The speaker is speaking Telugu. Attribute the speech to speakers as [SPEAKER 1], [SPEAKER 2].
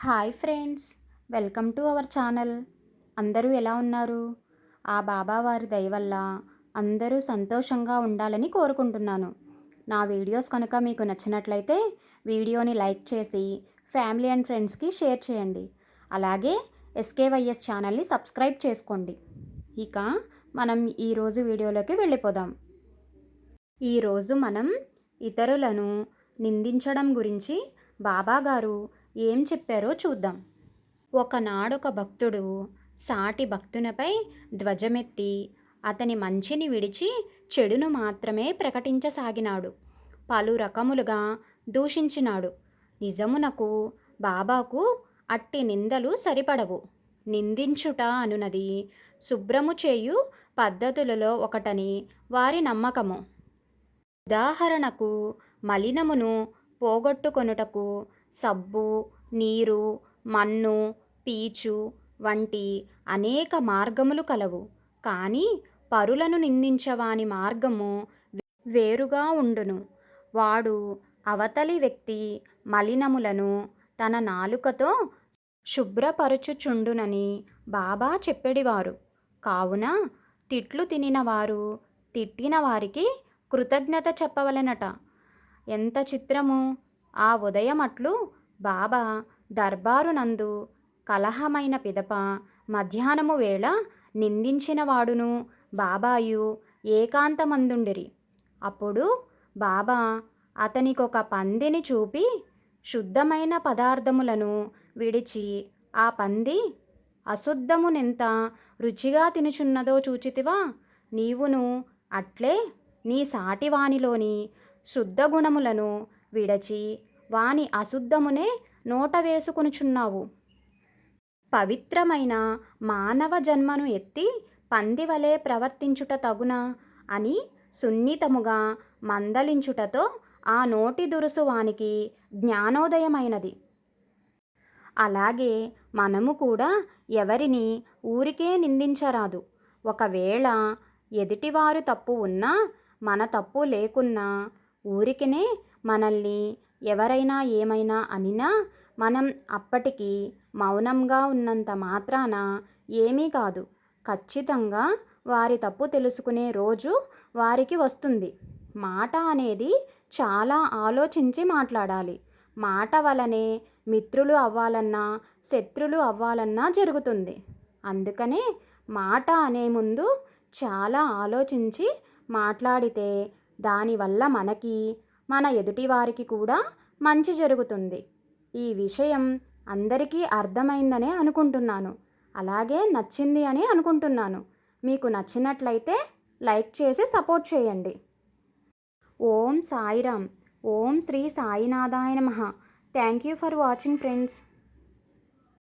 [SPEAKER 1] Hi friends welcome to our channel. అందరూ ఎలా ఉన్నారు? ఆ బాబా వారి దయ వల్ల అందరూ సంతోషంగా ఉండాలని కోరుకుంటున్నాను. నా వీడియోస్ కనుక మీకు నచ్చినట్లయితే వీడియోని లైక్ చేసి ఫ్యామిలీ అండ్ ఫ్రెండ్స్కి షేర్ చేయండి. అలాగే ఎస్కేవైఎస్ ఛానల్ని సబ్స్క్రైబ్ చేసుకోండి. ఇక మనం ఈరోజు వీడియోలోకి వెళ్ళిపోదాం. ఈరోజు మనం ఇతరులను నిందించడం గురించి బాబా గారు ఏం చెప్పారో చూద్దాం. ఒకనాడొక భక్తుడు సాటి భక్తునిపై ధ్వజమెత్తి అతని మంచిని విడిచి చెడును మాత్రమే ప్రకటించసాగినాడు. పలు రకములుగా దూషించినాడు. నిజమునకు బాబాకు అట్టి నిందలు సరిపడవు. నిందించుట అనునది శుభ్రము చేయు పద్ధతులలో ఒకటని వారి నమ్మకము. ఉదాహరణకు మలినమును పోగొట్టుకొనుటకు సబ్బు నీరు మన్ను పీచు వంటి అనేక మార్గములు కలవు. కానీ పరులను నిందించవాని మార్గము వేరుగా ఉండును. వాడు అవతలి వ్యక్తి మలినములను తన నాలుకతో శుభ్రపరచుచుండునని బాబా చెప్పెడివారు. కావున తిట్లు తినినవారు తిట్టిన వారికి కృతజ్ఞత చెప్పవలెనట. ఎంత చిత్రము? ఆ ఉదయమట్లు బాబా దర్బారునందు కలహమైన పిదప మధ్యాహ్నము వేళ నిందించినవాడును బాబాయు ఏకాంతమందుండిరి. అప్పుడు బాబా అతనికొక పందిని చూపి శుద్ధమైన పదార్థములను విడిచి ఆ పంది అశుద్ధమునెంత రుచిగా తినుచున్నదో చూచితివా? నీవును అట్లే నీ సాటివానిలోని శుద్ధ గుణములను విడచి వాని అశుద్ధమునే నోట వేసుకొనుచున్నావు పవిత్రమైన మానవ జన్మను ఎత్తి పందివలే ప్రవర్తించుట తగునా అని సున్నితముగా మందలించుటతో ఆ నోటి దురుసు వానికి జ్ఞానోదయమైనది. అలాగే మనము కూడా ఎవరిని ఊరికే నిందించరాదు. ఒకవేళ ఎదుటివారు తప్పు ఉన్నా మన తప్పు లేకున్నా ఊరికినే మనల్ని ఎవరైనా ఏమైనా అనినా మనం అప్పటికి మౌనంగా ఉన్నంత మాత్రాన ఏమీ కాదు. ఖచ్చితంగా వారి తప్పు తెలుసుకునే రోజు వారికి వస్తుంది. మాట అనేది చాలా ఆలోచించి మాట్లాడాలి. మాట వలనే మిత్రులు అవ్వాలన్నా శత్రులు అవ్వాలన్నా జరుగుతుంది. అందుకనే మాట అనే ముందు చాలా ఆలోచించి మాట్లాడితే దానివల్ల మనకి మన ఎదుటివారికి కూడా మంచి జరుగుతుంది. ఈ విషయం అందరికీ అర్థమైందనే అనుకుంటున్నాను. అలాగే నచ్చింది అని అనుకుంటున్నాను. మీకు నచ్చినట్లయితే లైక్ చేసి సపోర్ట్ చేయండి. ఓం సాయిరామ్. ఓం శ్రీ సాయినాథాయ నమ. Thank you for watching friends.